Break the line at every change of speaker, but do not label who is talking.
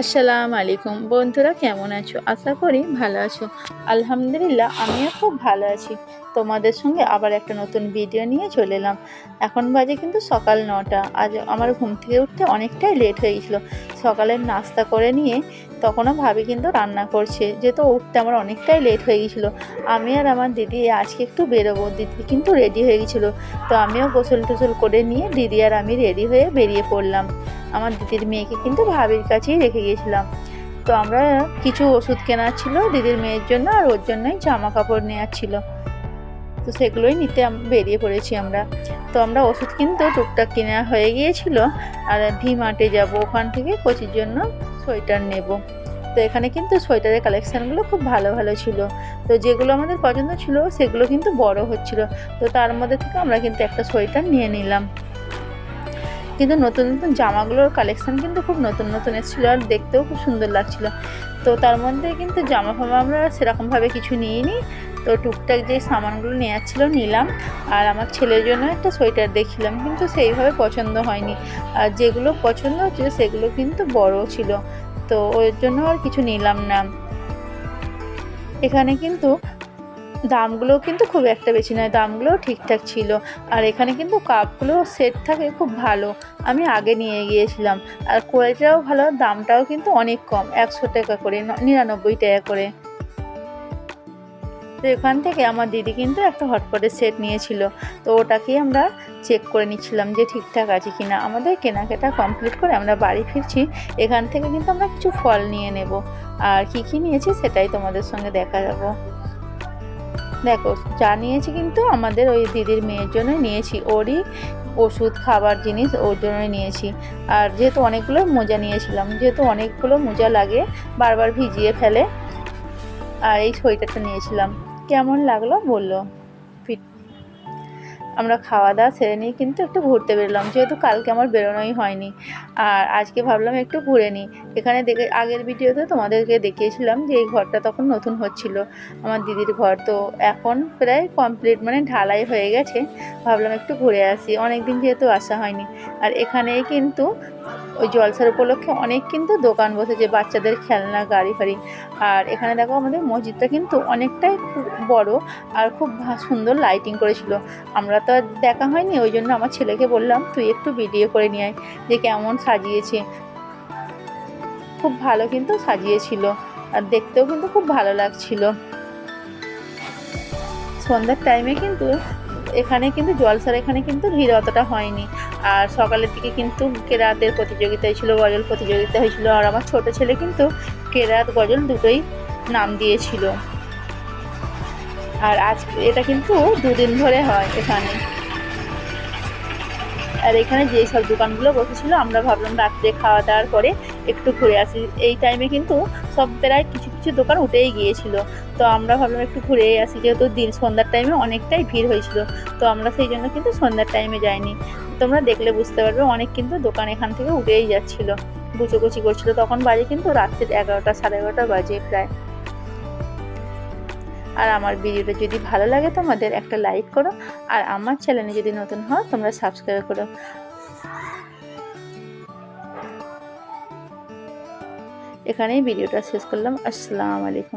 আসসালামু আলাইকুম। বন্ধুরা, কেমন আছো? আশা করি ভালো আছো। আলহামদুলিল্লাহ, আমিও খুব ভালো আছি। তোমাদের সঙ্গে আবার একটা নতুন ভিডিও নিয়ে চলে এলাম। এখন বাজে কিন্তু সকাল নটা। আজ আমার ঘুম থেকে উঠতে অনেকটাই লেট হয়ে গেছিল। সকালের নাস্তা করে নিয়ে তখনও ভাবি কিন্তু রান্না করছে। যেহেতু উঠতে আমার অনেকটাই লেট হয়ে গেছিল। আমি আর আমার দিদি আজকে একটু বেরোবো। দিদি কিন্তু রেডি হয়ে গেছিল। তো আমিও গোসল টোসল করে নিয়ে দিদি আর আমি রেডি হয়ে বেরিয়ে পড়লাম। আমার দিদির মেয়েকে কিন্তু ভাবির কাছেই রেখে গিয়েছিলাম। তো আমরা কিছু ওষুধ কেনার ছিল দিদির মেয়ের জন্য আর ওর জন্যই জামা কাপড় নেওয়ার ছিল। তো সেগুলোই নিতে বেরিয়ে পড়েছি আমরা। তো আমরা ওষুধ কিন্তু টুকটাক কেনা হয়ে গিয়েছিল আর ভি মার্টে যাব, ওখান থেকে কোচির জন্য সোয়েটার নেব। তো এখানে কিন্তু সোয়েটারের কালেকশানগুলো খুব ভালো ভালো ছিল। তো যেগুলো আমাদের পছন্দ ছিল সেগুলো কিন্তু বড় হচ্ছিল। তো তার মধ্যে থেকে আমরা কিন্তু একটা সোয়েটার নিয়ে নিলাম। কিন্তু নতুন নতুন জামাগুলোর কালেকশান কিন্তু খুব নতুন নতুন এসেছিল আর দেখতেও খুব সুন্দর লাগছিল। তো তার মধ্যে কিন্তু জামা ফামা আমরা সেরকমভাবে কিছু নিইনি। তো টুকটাক যে সামানগুলো নেওয়ার ছিল নিলাম। আর আমার ছেলের জন্য একটা সোয়েটার দেখছিলাম কিন্তু সেইভাবে পছন্দ হয়নি। আর যেগুলো পছন্দ হচ্ছিল সেগুলো কিন্তু বড় ছিল। তো ওর জন্য আর কিছু নিলাম না। এখানে কিন্তু দামগুলো কিন্তু খুব একটা বেশি নয়, দামগুলোও ঠিকঠাক ছিল। আর এখানে কিন্তু কাপগুলো সেট থাকে খুব ভালো। আমি আগে নিয়ে গিয়েছিলাম। আর কোয়ালিটিটাও ভালো, দামটাও কিন্তু অনেক কম, একশো টাকা করে নিরানব্বই টাকা করে। তো এখান থেকে আমার দিদি কিন্তু একটা হটপটের সেট নিয়েছিল। তো ওটাকেই আমরা চেক করে নিচ্ছিলাম যে ঠিকঠাক আছে কি না আমাদের কেনাকাটা কমপ্লিট করে আমরা বাড়ি ফিরছি। এখান থেকে কিন্তু আমরা কিছু ফল নিয়ে নেব। আর কি কি নিয়েছি সেটাই তোমাদের সঙ্গে দেখা যাব। দেখো, যা নিয়েছি কিন্তু আমাদের ওই দিদির মেয়ের জন্য নিয়েছি। ওরই ওষুধ, খাবার জিনিস ওর জন্য নিয়েছি। আর যেহেতু অনেকগুলো মোজা নিয়েছিলাম, যেহেতু অনেকগুলো মোজা লাগে, বারবার ভিজিয়ে ফেলে। আর এই সোয়েটারটা নিয়েছিলাম। কেমন লাগল বলল? আমরা খাওয়া দাওয়া সেরে নিয়ে কিন্তু একটু ঘুরতে বেরোলাম। যেহেতু কালকে আমার বেরোনোই হয়নি। আর আজকে ভাবলাম একটু ঘুরে নিই। এখানে দেখে, আগের ভিডিওতে তোমাদেরকে দেখিয়েছিলাম যে এই ঘরটা তখন নতুন হচ্ছিল। আমার দিদির ঘর তো এখন প্রায় কমপ্লিট মানে ঢালাই হয়ে গেছে। ভাবলাম একটু ঘুরে আসি। অনেক দিন যেহেতু আসা হয়নি। আর এখানেই কিন্তু ওই জলসার উপলক্ষে অনেক কিন্তু দোকান বসেছে, বাচ্চাদের খেলনা, গাড়ি ফাড়ি। আর এখানে দেখো আমাদের মসজিদটা কিন্তু অনেকটাই বড় আর খুব সুন্দর লাইটিং করেছিল। আমরা তো আর দেখা হয়নি, ওই জন্য আমার ছেলেকে বললাম, তুই একটু ভিডিও করে নিয়ে আয় যে কেমন সাজিয়েছে। খুব ভালো কিন্তু সাজিয়েছিল আর দেখতেও কিন্তু খুব ভালো লাগছিল। সন্ধ্যার টাইমে কিন্তু এখানে কিন্তু জলসার এখানে কিন্তু ভিড় অতটা হয়নি। আর সকালের দিকে কিন্তু কেরাতের প্রতিযোগিতা হয়েছিল গজল প্রতিযোগিতা হয়েছিল। আর আমার ছোট ছেলে কিন্তু কেরাত, গজল দুটোই নাম দিয়েছিল। আর আজ এটা কিন্তু দুদিন ধরে হয় এখানে। আর এখানে যেই সব দোকানগুলো বসেছিল, আমরা ভাবলাম রাত্রে খাওয়া দাওয়ার পরে একটু ঘুরে আসি। এই টাইমে কিন্তু সব প্রায় কিছু কিছু দোকান উঠেই গিয়েছিল। তো আমরা ভাবলাম একটু ঘুরে আসি, যেহেতু দিন সন্ধ্যার টাইমে অনেকটাই ভিড় হয়েছিল। তো আমরা সেই জন্য কিন্তু সন্ধ্যার টাইমে যাইনি। তোমরা দেখলে বুঝতে পারবে, অনেক কিন্তু দোকান এখান থেকে উঠেই যাচ্ছিল। গুছোগুচি করছিল। তখন বাজে কিন্তু রাত্রির এগারোটা, সাড়ে এগারোটা বাজে প্রায়। আর আমার ভিডিওটা যদি ভালো লাগে তোমাদের, একটা লাইক করো। আর আমার চ্যানেলে যদি নতুন হও, তোমরা সাবস্ক্রাইব করো। এখানেই ভিডিওটা শেষ করলাম। আসসালামু আলাইকুম।